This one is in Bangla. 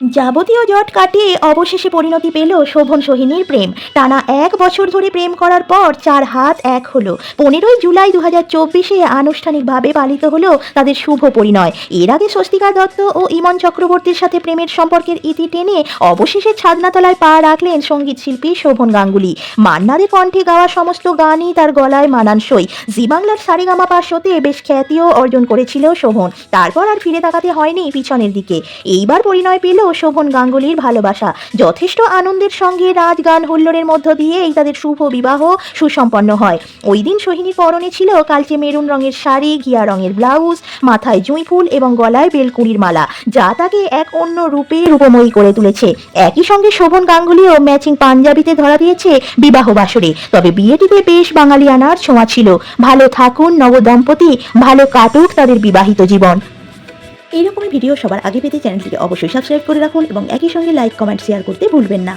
যাবতীয় জট কাটিয়ে অবশেষে পরিণতি পেল শোভন সোহিনীর প্রেম। টানা এক বছর ধরে প্রেম করার পর চার হাত এক হলো। পনেরোই জুলাই দু হাজার চব্বিশে আনুষ্ঠানিকভাবে পালিত হলো তাদের শুভ পরিণয়। এর আগে স্বস্তিকা দত্ত ও ইমন চক্রবর্তীর সাথে প্রেমের সম্পর্কের ইতি টেনে অবশেষে ছাদনাতলায় পা রাখলেন সংগীত শিল্পী শোভন গাঙ্গুলি। মান্নাদের কণ্ঠে গাওয়া সমস্ত গানই তার গলায় মানানসই। জি বাংলার সারেগামা পার্শ্বতে বেশ খ্যাতিও অর্জন করেছিল শোভন। তারপর আর ফিরে তাকাতে হয়নি পিছনের দিকে। এইবার পরিণয় পেল শোভন গাঙ্গুলির ভালোবাসা। যথেষ্ট আনন্দের সঙ্গে রাজ গান হুল্লোড়ের মধ্য দিয়েই তাদের শুভ বিবাহ সুসম্পন্ন হয়। ওই দিন সোহিনীর পরনে ছিল কালচে মেরুন রঙের শাড়ি, ঘিয়া রঙের ব্লাউজ, মাথায় জুঁই ফুল এবং গলায় বেলকুড়ির মালা, যা তাকে এক অন্য রূপে রূপময়ী করে তুলেছে। একই সঙ্গে শোভন গাঙ্গুলিও ম্যাচিং পাঞ্জাবিতে ধরা দিয়েছে বিবাহ বাসরে তবে বিয়েটিতে বেশ বাঙালিয়ানার ছোঁয়া ছিল। ভালো থাকুন নবদম্পতি, ভালো কাটুক তাদের বিবাহিত জীবন। এইরকমই ভিডিও সবার আগে পেতে চ্যানেলটিকে অবশ্যই সাবস্ক্রাইব করে রাখুন এবং একই সঙ্গে লাইক কমেন্ট শেয়ার করতে ভুলবেন না।